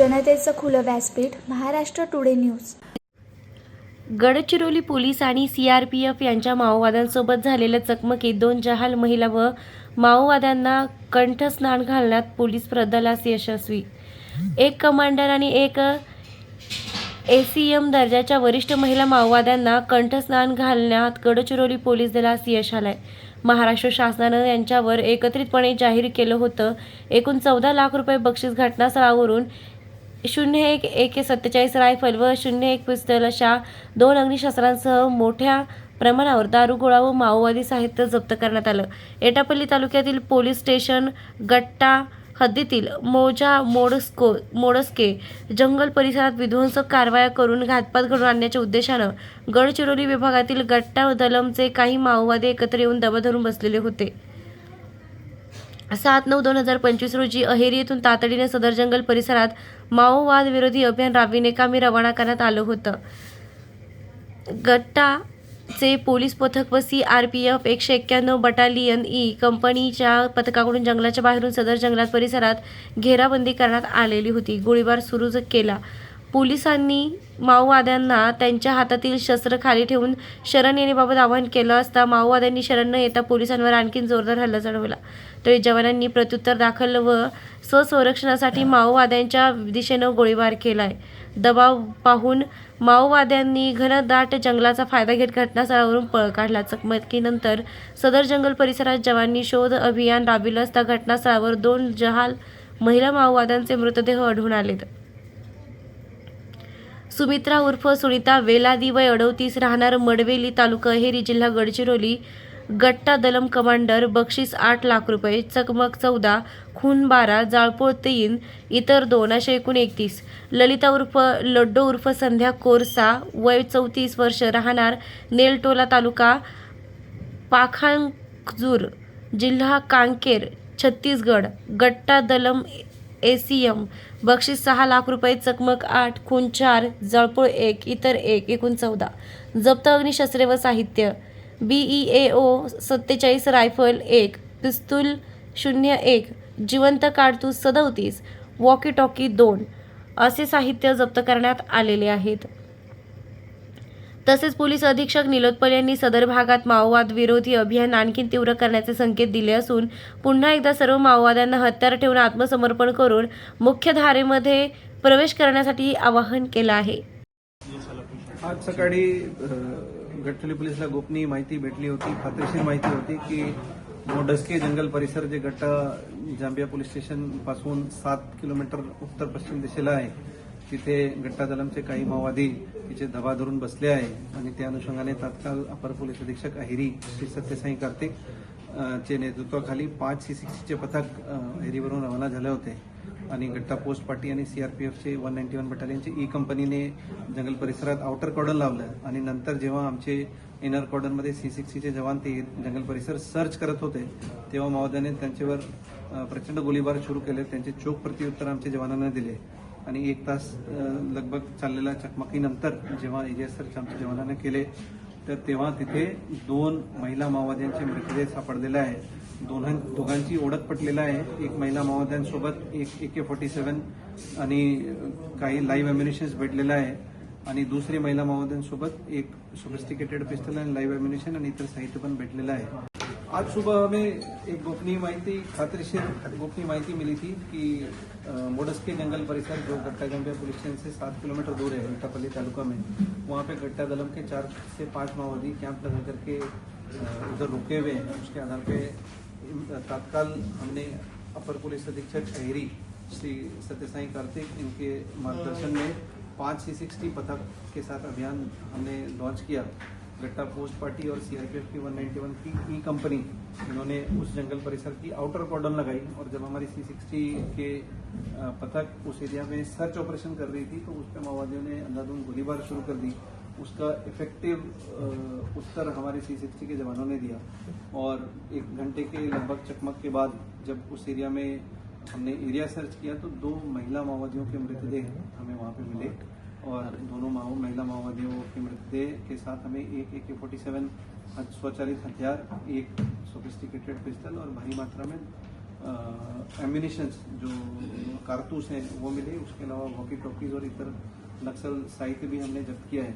पुलं व्यासपीठ Maharashtra today news. Gadchiroli police आणि CRPF यांच्या माओवाद्यांसोबत झालेल्या चकमकीत दोन जहाल महिला व माओवाद्यांना कंठस्नान घालण्यात पोलीस प्रदलास यशस्वी. एक कमांडर आणि एक ए सी एम दर्जाच्या वरिष्ठ महिला माओवाद्यांना कंठस्नान घालण्यात गडचिरोली पोलीस दलास यश आलंय. महाराष्ट्र शासनानं यांच्यावर एकत्रितपणे जाहीर केलं होतं. एकूण चौदा लाख रुपये बक्षीस घटनास्थळावरून शून्य एक एके सत्तेचाळीस रायफल व शून्य एक पिस्तल अशा दोन अग्निशस्त्रांसह मोठ्या प्रमाणावर दारुगोळा व माओवादी साहित्य जप्त करण्यात आलं. एटापल्ली तालुक्यातील पोलीस स्टेशन गट्टा हद्दीतील मोजा मोडस्को मोडस्के जंगल परिसरात विध्वंसक कारवाया करून घातपात घडून आणण्याच्या उद्देशानं गडचिरोली विभागातील गट्टा दलमचे काही माओवादी एकत्र येऊन दबा धरून बसलेले होते. सात नऊ दोन हजार पंचवीस रोजी अहेरी येथून तातडीने सदर जंगल परिसरात माओवाद विरोधी अभियान राबविणे कामी रवाना करण्यात आलं होतं. गट्टाचे पोलीस पथक व सी आर पी एफ एकशे एक्क्याण्णव बटालियन ई कंपनीच्या पथकाकडून जंगलाच्या बाहेरून सदर जंगलात परिसरात घेराबंदी करण्यात आलेली होती. गोळीबार सुरू केला. पोलिसांनी माओवाद्यांना त्यांच्या हातातील शस्त्र खाली ठेवून शरण येण्याबाबत आवाहन केलं असता माओवाद्यांनी शरण न येता पोलिसांवर आणखी जोरदार हल्ला चढवला. तरी जवानांनी प्रत्युत्तर दाखल व स्वसंरक्षणासाठी माओवाद्यांच्या दिशेनं गोळीबार केलाय. दबाव पाहून माओवाद्यांनी घनदाट जंगलाचा फायदा घेत घटनास्थळावरून पळ काढला. चकमकीनंतर सदर जंगल परिसरात जवानांनी शोध अभियान राबविलं असता घटनास्थळावर दोन जहाल महिला माओवाद्यांचे मृतदेह आढळून आलेत. सुमित्रा उर्फ सुनीता वेलादी वय अडवतीस राहणार मडवेली तालुका अहेरी जिल्हा गडचिरोली. गट्टा दलम कमांडर बक्षीस आठ लाख रुपये चकमक चौदा खून बारा जाळपोळ तीन इतर दोन असे एकूण एकतीस. ललिता उर्फ लड्डो उर्फ संध्या कोरसा वय चौतीस वर्ष राहणार नेलटोला तालुका पाखांजूर जिल्हा कांकेर छत्तीसगड. गट्टा दलम एसीएम बक्षीस सहा लाख रुपये चकमक आठ खून चार जळपोळ एक इतर एक एकूण चौदा. जप्त अग्निशस्त्रे व साहित्य. बीई ए ओ सत्तेचाळीस रायफल एक पिस्तूल शून्य एक जिवंत काडतूस सदोतीस वॉकी टॉकी दोन. असे साहित्य जप्त करण्यात आलेले आहेत. तसेच पोलीस अधीक्षक निलोत्पल यांनी सदर भागात माओवाद विरोधी अभियान आणखी तीव्र करण्याचे संकेत दिले असून पुन्हा एकदा सर्व माओवाद्यांना हत्यार ठेवून आत्मसमर्पण करून मुख्य धारेमध्ये प्रवेश करण्यासाठी आवाहन केलं आहे. आज सकाळी अ, गडचिरोली पोलीसला गोपनीय माहिती भेटली होती खात्रीशीर माहिती होती की मोडस्के जंगल परिसर जे गट्टा जांबिया पोलीस स्टेशनपासून सात किलोमीटर उत्तर पश्चिम दिशेला आहे तिथे गट्टा काही माओवादी तिचे धबा धरून बसले आहे आणि त्या अनुषंगाने तात्काळ अपर पोलीस अधीक्षक अहिरी श्री सत्यसाई कार्तिक चे नेतृत्वाखाली पाच सी सिक्सचे पथक अहिरीवरून रवाना झाले होते. आणि गट्टा पोस्ट पार्टी आणि सीआरपीएफचे वन नाईन्टी वन बटालियनचे ई कंपनीने जंगल परिसरात आउटर कॉर्डन लावलं. आणि नंतर जेव्हा आमचे इनर कॉर्डनमध्ये सी सिक्स्टीचे जवान ते जंगल परिसर सर्च करत होते तेव्हा माओवाद्याने त्यांच्यावर प्रचंड गोळीबार सुरू केले. त्यांचे चोख प्रत्युत्तर आमच्या जवानांना दिले. आणि एक तास लगभग चाललेल्या चकमकीनंतर जेव्हा एरिया आमच्या जवानाने केले तर तेव्हा तिथे दोन महिला माओवाद्यांचे मृतदेह सापडलेले आहे. दोघां दोघांची ओळख पटलेला आहे. एक महिला माओवाद्यांसोबत एक ए के फोर्टी सेवन आणि काही लाईव्ह अम्युनिशन्स भेटलेलं आहे. आणि दुसरी महिला माओवाद्यांसोबत एक सोफिस्टिकेटेड पिस्टल आणि लाईव्ह अम्युनिशन आणि इतर साहित्य पण भेटलेलं आहे. आज सुबह हमें एक गोपनीय माहिती खातरशीर गोपनीय माहिती मिली थी कि अ, मोडस्के जंगल परिसर जो गट्टा जंबिया पुलिस स्टेशन से सात किलोमीटर दूर है इटापल्ली तालुका में। वहाँ पे गट्टा दलम के चार से पाँच माओवादी कैंप लगा करके उधर रुके हुए हैं। उसके आधार पे तत्काल हमने अपर पुलिस अधीक्षक शहरी श्री सत्यसाई कार्तिक इनके मार्गदर्शन में पाँच सी सिक्सटी पथक के साथ अभियान हमने लॉन्च किया। गट्टा पोस्ट पार्टी और सीआरपीएफ की 191 की ई कंपनी, इन्होंने उस जंगल परिसर की आउटर कॉर्डन लगाई और जब हमारी सी सिक्सटी के पथक उस एरिया में सर्च ऑपरेशन कर रही थी तो उस पर माओवादियों ने अंधाधुंध गोलीबार शुरू कर दी। उसका इफ़ेक्टिव उत्तर हमारे सी सिक्सटी के जवानों ने दिया और एक घंटे के लगभग चकमक के बाद जब उस एरिया में हमने एरिया सर्च किया तो दो महिला माओवादियों के मृतदेह हमें वहाँ पे मिले। और दोनों माओ, महिला माओवादियों के मृतदेह के साथ हमें एक ए के फोर्टी सेवन स्वचालित हथियार, एक सोफिस्टिकेटेड पिस्टल और भारी मात्रा में एम्यूनिशंस जो कारतूस हैं, वो मिले। उसके अलावा वॉकी टॉकीज और इतर नक्सल साइट भी हमने जब्त किया है।